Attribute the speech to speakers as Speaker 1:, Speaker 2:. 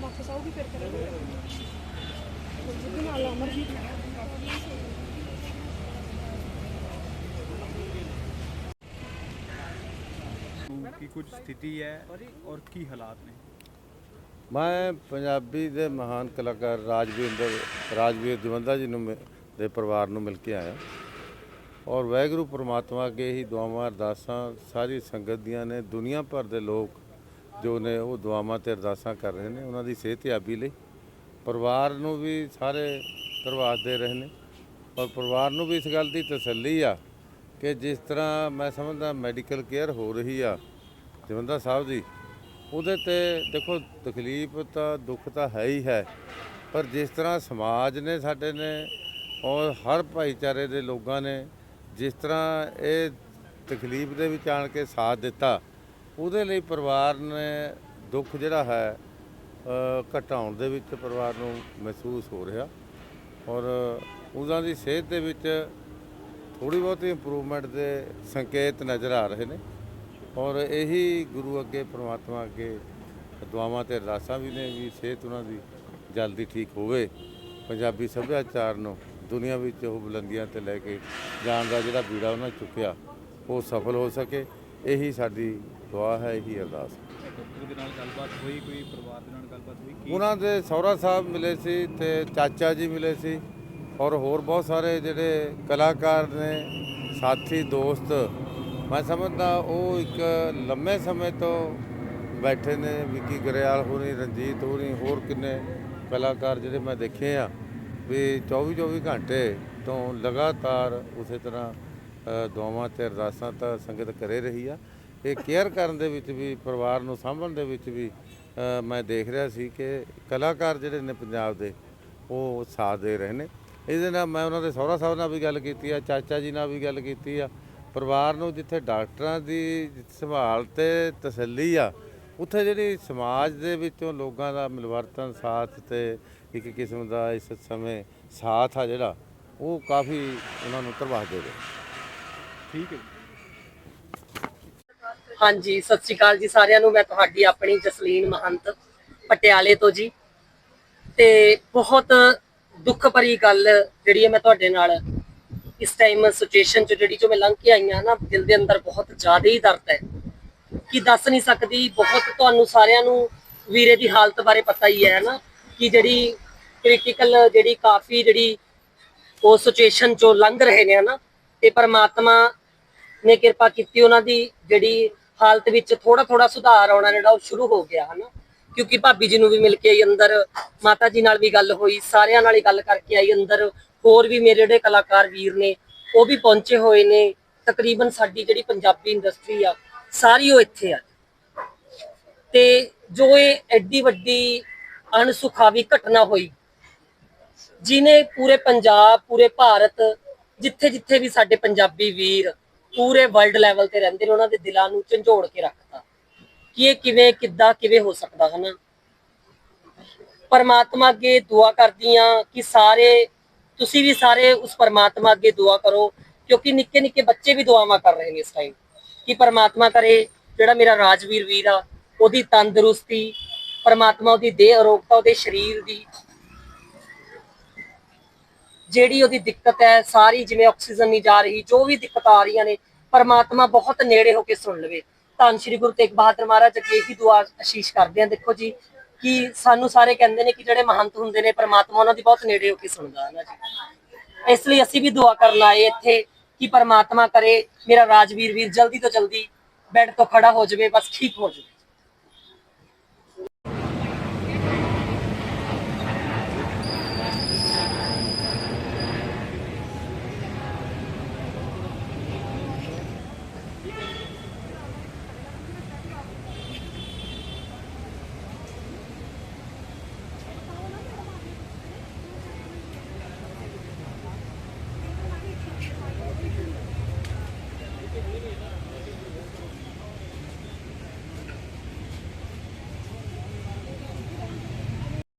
Speaker 1: ਵਾਪਸ ਆਊਗੀ ਫਿਰ ਕਰਾਂਗੇ। ਜਿਹਦੇ ਨਾਲ ਅਮਰਜੀਤ
Speaker 2: ਕੀ ਕੁਝ ਸਥਿਤੀ ਹੈ ਔਰ ਕੀ ਹਾਲਾਤ ਨੇ?
Speaker 3: ਮੈਂ ਪੰਜਾਬੀ ਦੇ ਮਹਾਨ ਕਲਾਕਾਰ ਰਾਜਵੀਰ ਰਾਜਵੀਰ ਜਵੰਦਾ ਜੀ ਨੂੰ ਮਿ- ਦੇ ਪਰਿਵਾਰ ਨੂੰ ਮਿਲ ਕੇ ਆਇਆ। ਔਰ ਵਾਹਿਗੁਰੂ ਪ੍ਰਮਾਤਮਾ ਅੱਗੇ ਹੀ ਦੁਆਵਾਂ ਅਰਦਾਸਾਂ ਸਾਰੀ ਸੰਗਤ ਦੀਆਂ ਨੇ, ਦੁਨੀਆ ਭਰ ਦੇ ਲੋਕ ਜੋ ਨੇ ਉਹ ਦੁਆਵਾਂ ਤੇ ਅਰਦਾਸਾਂ ਕਰ ਰਹੇ ਨੇ, ਉਹਨਾਂ ਦੀ ਸਿਹਤਯਾਬੀ ਲਈ। ਪਰਿਵਾਰ ਨੂੰ ਵੀ ਸਾਰੇ ਧੰਨਵਾਦ ਦੇ ਰਹੇ ਨੇ। ਔਰ ਪਰਿਵਾਰ ਨੂੰ ਵੀ ਇਸ ਗੱਲ ਦੀ ਤਸੱਲੀ ਆ ਕਿ ਜਿਸ ਤਰ੍ਹਾਂ ਮੈਂ ਸਮਝਦਾ ਮੈਡੀਕਲ ਕੇਅਰ ਹੋ ਰਹੀ ਆ ਜਵੰਦਾ ਸਾਹਿਬ ਦੀ ਉਹਦੇ ਤੇ ਦੇਖੋ ਤਕਲੀਫ ਤਾਂ ਦੁੱਖ ਤਾਂ ਹੈ ਹੀ ਹੈ, ਪਰ ਜਿਸ ਤਰ੍ਹਾਂ ਸਮਾਜ ਨੇ ਸਾਡੇ ਨੇ ਔਰ ਹਰ ਭਾਈਚਾਰੇ ਦੇ ਲੋਕਾਂ ਨੇ ਜਿਸ ਤਰ੍ਹਾਂ ਇਹ ਤਕਲੀਫ ਦੇ ਵਿੱਚ ਆਣ ਕੇ ਸਾਥ ਦਿੱਤਾ, ਉਹਦੇ ਲਈ ਪਰਿਵਾਰ ਨੇ ਦੁੱਖ ਜਿਹੜਾ ਹੈ ਘਟਾਉਣ ਦੇ ਵਿੱਚ ਪਰਿਵਾਰ ਨੂੰ ਮਹਿਸੂਸ ਹੋ ਰਿਹਾ ਔਰ ਉਹਨਾਂ ਦੀ ਸਿਹਤ ਦੇ ਵਿੱਚ ਥੋੜੀ ਬਹੁਤੀ ਇੰਪਰੂਵਮੈਂਟ ਦੇ ਸੰਕੇਤ ਨਜ਼ਰ ਆ ਰਹੇ ਨੇ। ਔਰ ਇਹੀ ਗੁਰੂ ਅੱਗੇ ਪ੍ਰਮਾਤਮਾ ਅੱਗੇ ਦੁਆਵਾਂ ਤੇ ਅਰਦਾਸਾਂ ਵੀ ਨੇ ਵੀ ਸਿਹਤ ਉਹਨਾਂ ਦੀ ਜਲਦੀ ਠੀਕ ਹੋਵੇ। ਪੰਜਾਬੀ ਸੱਭਿਆਚਾਰ ਨੂੰ ਦੁਨੀਆ ਵਿੱਚ ਉਹ ਬੁਲੰਦੀਆਂ ਤੇ ਲੈ ਕੇ ਜਾਣ ਦਾ ਜਿਹੜਾ ਬੀੜਾ ਉਹਨਾਂ ਚੁੱਕਿਆ ਉਹ ਸਫਲ ਹੋ ਸਕੇ। ਇਹੀ ਸਾਡੀ ਦੁਆ ਹੈ ਇਹੀ ਅਰਦਾਸ। ਹੈ
Speaker 2: ਡਾਕਟਰ ਦੇ ਨਾਲ ਗੱਲਬਾਤ ਹੋਈ ਕੋਈ ਪਰਿਵਾਰ ਦੇ ਨਾਲ ਗੱਲਬਾਤ ਹੋਈ? ਕੀ
Speaker 3: ਉਹਨਾਂ ਦੇ ਸਹੁਰਾ ਸਾਹਿਬ ਮਿਲੇ ਸੀ ਤੇ ਚਾਚਾ ਜੀ ਮਿਲੇ ਸੀ ਔਰ ਹੋਰ ਬਹੁਤ ਸਾਰੇ ਜਿਹੜੇ ਕਲਾਕਾਰ ਨੇ ਸਾਥੀ ਦੋਸਤ ਮੈਂ ਸਮਝਦਾ ਉਹ ਇੱਕ ਲੰਮੇ ਸਮੇਂ ਤੋਂ ਬੈਠੇ ਨੇ ਵਿੱਕੀ ਗਰੇਵਾਲ ਹੋਣੀ ਰਣਜੀਤ ਹੋਣੀ ਹੋਰ ਕਿੰਨੇ ਕਲਾਕਾਰ ਜਿਹੜੇ ਮੈਂ ਦੇਖੇ ਆ ਵੀ 24 24 ਘੰਟੇ ਤੋਂ ਲਗਾਤਾਰ ਉਸੇ ਤਰ੍ਹਾਂ ਅ, ਦੁਆਵਾਂ ਤੇ ਅਰਦਾਸਾਂ ਤਾਂ ਸੰਗਤ ਕਰੇ ਰਹੀ ਆ। ਇਹ ਕੇਅਰ ਕਰਨ ਦੇ ਵਿੱਚ ਵੀ ਪਰਿਵਾਰ ਨੂੰ ਸਾਂਭਣ ਦੇ ਵਿੱਚ ਵੀ ਮੈਂ ਦੇਖ ਰਿਹਾ ਸੀ ਕਿ ਕਲਾਕਾਰ ਜਿਹੜੇ ਨੇ ਪੰਜਾਬ ਦੇ ਉਹ ਸਾਥ ਦੇ ਰਹੇ ਨੇ। ਇਹਦੇ ਨਾਲ ਮੈਂ ਉਹਨਾਂ ਦੇ ਸਹੁਰਾ ਸਾਹਿਬ ਨਾਲ ਵੀ ਗੱਲ ਕੀਤੀ ਆ ਚਾਚਾ ਜੀ ਨਾਲ ਵੀ ਗੱਲ ਕੀਤੀ ਆ ਪਰਿਵਾਰ ਨੂੰ ਜਿੱਥੇ ਡਾਕਟਰਾਂ ਦੀ ਸੰਭਾਲ ਤੇ ਤਸੱਲੀ ਆ ਉੱਥੇ ਜਿਹੜੀ ਸਮਾਜ ਦੇ ਵਿੱਚੋਂ ਲੋਕਾਂ ਦਾ ਮਿਲਵਰਤਨ ਸਾਥ ਤੇ ਇੱਕ ਕਿਸਮ ਦਾ ਇਸ ਸਮੇਂ ਸਾਥ ਆ ਜਿਹੜਾ ਉਹ ਕਾਫੀ ਉਹਨਾਂ ਨੂੰ ਧਰਵਾਹ ਦੇ ਰਿਹਾ।
Speaker 2: ਠੀਕ ਹੈ
Speaker 4: ਹਾਂਜੀ ਸਤਿ ਸ਼੍ਰੀ ਅਕਾਲ ਜੀ ਸਾਰਿਆਂ ਨੂੰ ਮੈਂ ਤੁਹਾਡੀ ਆਪਣੀ ਜਸਲੀਨ ਮਹੰਤ ਪਟਿਆਲੇ ਤੋਂ ਜੀ। ਤੇ ਬਹੁਤ ਦੁੱਖ ਭਰੀ ਗੱਲ ਜਿਹੜੀ ਹੈ ਮੈਂ ਤੁਹਾਡੇ ਨਾਲ ਇਸ ਟਾਈਮ ਸਿਚੁਏਸ਼ਨ ਚ ਜਿਹੜੀ ਜੋ ਮੈਂ ਲੰਘ ਕੇ ਆਈ ਹਾਂ ਨਾ, ਦਿਲ ਦੇ ਅੰਦਰ ਬਹੁਤ ਜ਼ਿਆਦਾ ਹੀ ਦਰਦ ਹੈ। ਕਿ ਦੱਸ ਨਹੀਂ ਸਕਦੀ, ਬਹੁਤ ਤੁਹਾਨੂੰ ਸਾਰਿਆਂ ਨੂੰ ਵੀਰੇ ਦੀ ਹਾਲਤ ਬਾਰੇ ਪਤਾ ਹੀ ਹੈ ਨਾ, ਕਿ ਜਿਹੜੀ ਕ੍ਰਿਟੀਕਲ ਜਿਹੜੀ ਕਾਫੀ ਜਿਹੜੀ ਉਹ ਸਿਚੁਏਸ਼ਨ ਚੋਂ ਲੰਘ ਰਹੇ ਨੇ ਹਨਾ, ਤੇ ਪਰਮਾਤਮਾ ਨੇ ਕਿਰਪਾ ਕੀਤੀ ਉਹਨਾਂ ਦੀ ਜਿਹੜੀ ਹਾਲਤ ਵਿੱਚ ਥੋੜਾ ਥੋੜਾ ਸੁਧਾਰ ਆਉਣਾ ਜਿਹੜਾ ਉਹ ਸ਼ੁਰੂ ਹੋ ਗਿਆ ਹਨਾ। ਕਿਉਂਕਿ ਭਾਬੀ ਜੀ ਨੂੰ ਵੀ ਮਿਲ ਕੇ ਆਈ ਅੰਦਰ, ਮਾਤਾ ਜੀ ਨਾਲ ਵੀ ਗੱਲ ਹੋਈ, ਸਾਰਿਆਂ ਨਾਲ ਹੀ ਗੱਲ ਕਰਕੇ ਆਈ ਅੰਦਰ ਹੋਰ ਵੀ ਮੇਰੇ ਜਿਹੜੇ ਕਲਾਕਾਰ ਵੀਰ ਨੇ, ਉਹ ਵੀ ਪਹੁੰਚੇ ਹੋਏ ਨੇ। ਤਕਰੀਬਨ ਸਾਡੀ ਜਿਹੜੀ ਪੰਜਾਬੀ ਇੰਡਸਟਰੀ ਆ, ਸਾਰੀ ਉਹ ਇੱਥੇ ਆ। ਤੇ ਜੋ ਇਹ ਐਡੀ ਵੱਡੀ ਅਣਸੁਖਾਵੀ ਘਟਨਾ ਹੋਈ, ਜਿਨੇ ਪੂਰੇ ਪੰਜਾਬ, ਪੂਰੇ ਭਾਰਤ, ਜਿੱਥੇ ਜਿੱਥੇ ਵੀ ਸਾਡੇ ਪੰਜਾਬੀ ਵੀਰ ਪੂਰੇ ਵਰਲਡ ਲੈਵਲ ਤੇ ਰਹਿੰਦੇ ਨੇ, ਉਹਨਾਂ ਦੇ ਦਿਲਾਂ ਨੂੰ ਝੰਜੋੜ ਕੇ ਰੱਖਤਾ। ਕਿ ਇਹ ਕਿਵੇਂ, ਕਿੱਦਾਂ, ਕਿਵੇਂ ਹੋ ਸਕਦਾ, ਹਨਾ? ਪਰਮਾਤਮਾ ਅੱਗੇ ਦੁਆ ਕਰਦੀ ਆ ਕਿ ਸਾਰੇ ਤੁਸੀਂ ਵੀ ਸਾਰੇ ਉਸ ਪਰਮਾਤਮਾ ਅੱਗੇ ਦੁਆ ਕਰੋ, ਕਿਉਂਕਿ ਨਿੱਕੇ ਨਿੱਕੇ ਬੱਚੇ ਵੀ ਦੁਆਵਾਂ ਕਰ ਰਹੇ ਨੇ ਇਸ ਟਾਈਮ ਕਿ ਪਰਮਾਤਮਾ ਕਰੇ, ਜਿਹੜਾ ਮੇਰਾ ਰਾਜਵੀਰ ਵੀਰ ਆ, ਉਹਦੀ ਤੰਦਰੁਸਤੀ, ਪਰਮਾਤਮਾ ਉਹਦੀ ਦੇਹ ਅਰੋਗਤਾ, ਉਹਦੇ ਸਰੀਰ ਦੀ ਜਿਹੜੀ ਉਹਦੀ ਦਿੱਕਤ ਹੈ, ਸਾਰੀ ਜਿਵੇਂ ਆਕਸੀਜਨ ਨਹੀਂ ਜਾ ਰਹੀ, ਜੋ ਵੀ ਦਿੱਕਤਾਂ ਆ ਰਹੀਆਂ ਨੇ, ਪਰਮਾਤਮਾ ਬਹੁਤ ਨੇੜੇ ਹੋ ਕੇ ਸੁਣ ਲਵੇ। ਧੰਨ ਸ਼੍ਰੀ ਗੁਰੂ ਤੇਗ ਬਹਾਦਰ ਮਹਾਰਾਜ ਅੱਗੇ ਇਹੀ ਦੁਆ ਅਸ਼ੀਸ਼ ਕਰਦੇ ਆ ਦੇਖੋ ਜੀ ਕਿ ਸਾਨੂੰ ਸਾਰੇ ਕਹਿੰਦੇ ਨੇ ਕਿ ਜਿਹੜੇ ਮਹੰਤ ਹੁੰਦੇ ਨੇ, ਪਰਮਾਤਮਾ ਉਹਨਾਂ ਦੀ ਬਹੁਤ ਨੇੜੇ ਹੋ ਕੇ ਸੁਣਦਾ ਹੈ ਨਾ ਜੀ। ਇਸ ਲਈ ਅਸੀਂ ਵੀ ਦੁਆ ਕਰਨ ਆਏ ਇੱਥੇ ਕਿ ਪ੍ਰਮਾਤਮਾ ਕਰੇ, ਮੇਰਾ ਰਾਜਵੀਰ ਵੀਰ ਜਲਦੀ ਤੋਂ ਜਲਦੀ ਬੈੱਡ ਤੋਂ ਖੜਾ ਹੋ ਜਾਵੇ, ਬਸ ਠੀਕ ਹੋ ਜਾਵੇ।